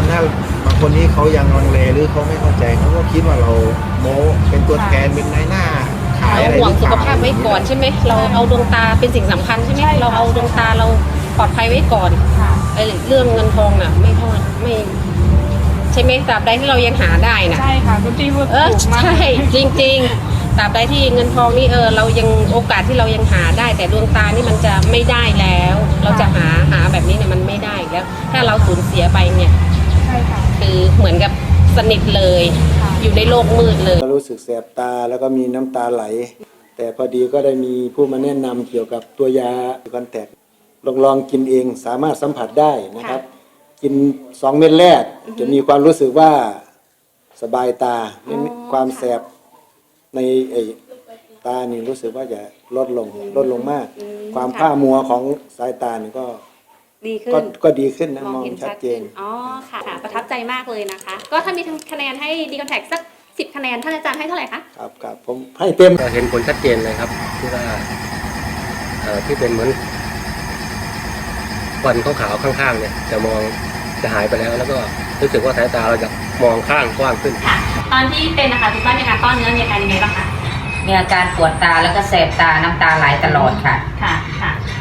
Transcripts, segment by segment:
คนถ้าบางคนที่เขายังลังเลหรือเขาไม่เข้าใจเขาก็คิดว่าเราโม้เป็นตัวแทนเป็นนายหน้า ขายเราอะไรห่วงรือสุเปขล่ภาพไว้ก่อนใช่ไหมเราเอาดวงตาเป็นสิ่งสำคัญใช่ไหมเราเอาดวงตาเราปลอดภัยไว้ก่อนค่ะไอ้เรื่องเงินทองน่ะ ไม่เท่าไม่ ใช่ไหมตราบใดที่เรายังหาได้น่ะ ใช่ค่ะคุณพี่พูดเออถูกมากใช่จริงๆตราบใดที่เงินทองนี่เออเรายังโอกาสที่เรายังหาได้ แต่ดวงตานี่มันจะไม่ได้แล้ว เราจะหาหาแบบนี้เนี่ยมันไม่ได้อีกแล้ว ถ้าเราสูญเสียไปเนี่ยใช่ค่ะ คือเหมือนกับสนิทเลยค่ะอยู่ในโลกมืดเลย ก็รู้สึกแสบตาแล้วก็มีน้ำตาไหล แต่พอดีก็ได้มีผู้มาแนะนำเกี่ยวกับตัวยาคอนแทคลองลองกินเองสามารถสัมผัสได้นะครับ กินสองเม็ดแรก จะมีความรู้สึกว่าสบายตาไม่มีความแสบในไอ้ตานี่รู้สึกว่าจะลดลงลดลงมาก ความผ้ามัวของสายตานี่ก็ ดีขึ้ก็น ก็ดีขึ้นนะมมอองงเห็นชัชัดดเจขึ้นนอ๋อค่ะค่ะ ประทับใจมากเลยนะคะ ก็ถ้ามีคะแนนให้ดีคอนแทคสักสิบคะแนนท่านอาจารย์ให้เท่าไหร่คะ ครับครับผมให้เต็ม ก็เห็นผลชัดเจนเลยครับ ที่ว่าเอ่อที่เป็นเหมือนควันขาวๆข้าง ๆ เนี่ย จะมองจะหายไปแล้ว แล้วก็รู้สึกว่าสายตาเราจะมองข้างกว้างขึ้น ค่ะ ตอนที่เป็นนะคะคุณป้ามีอาการต้อนเนื้อมีอาการยังไงบ้างคะ มีอาการปวดตาแล้วก็แสบตาน้ำตาไหลตลอดค่ะ ค่ะ ค่ะ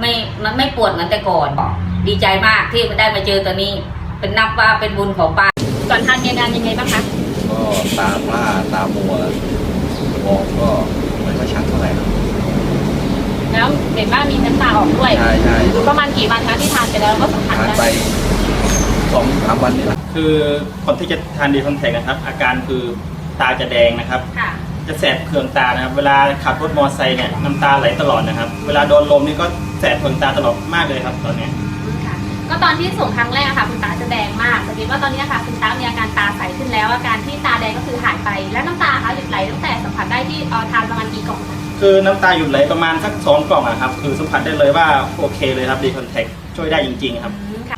ไม่มันไม่ปวดเหมือนแต่ก่อน ดีใจมากที่ได้มาเจอตัวนี้ เป็นนับว่าเป็นบุญของป้าก่อนทานมีอาการยังไงบ้างคะก็ตาผ้าตามัวมองก็ไม่ค่อยชัดเท่าไหร่ครับแล้วเห็นว่ามีน้ำตาออกด้วยใช่ใช่ประมาณกี่วันคะที่ทานไปแล้วแล้วก็สัมผัสทานได้ไปสองสามวันนี่แหละคือคนที่จะทานดีคอนแทคนะครับ อาการคือตาจะแดงนะครับค่ะจะแสบเคืองตานะครับ เวลาขับรถมอเตอร์ไซค์เนี่ยน้ำตาไหลตลอดนะครับ เวลาโดนลมนี่ก็แสบเคืองตาตลอดมากเลยครับตอนเนี้ยค่ะก็ตอนที่ส่งครั้งแรกอะค่ะคุณตาจะแดงมากสังเกตว่าตอนนี้อะค่ะคุณตามีอาการตาใสขึ้นแล้ว อาการที่ตาแดงก็คือหายไป แล้วน้ำตาคะหยุดไหลตั้งแต่สัมผัสได้ที่เอ่อทานประมาณกี่กล่องคะคือน้ำตาหยุดไหลประมาณสักสองกล่องอะครับ คือสัมผัสได้เลยว่าโอเคเลยครับดีคอนแทคช่วยได้จริงๆครับอ่า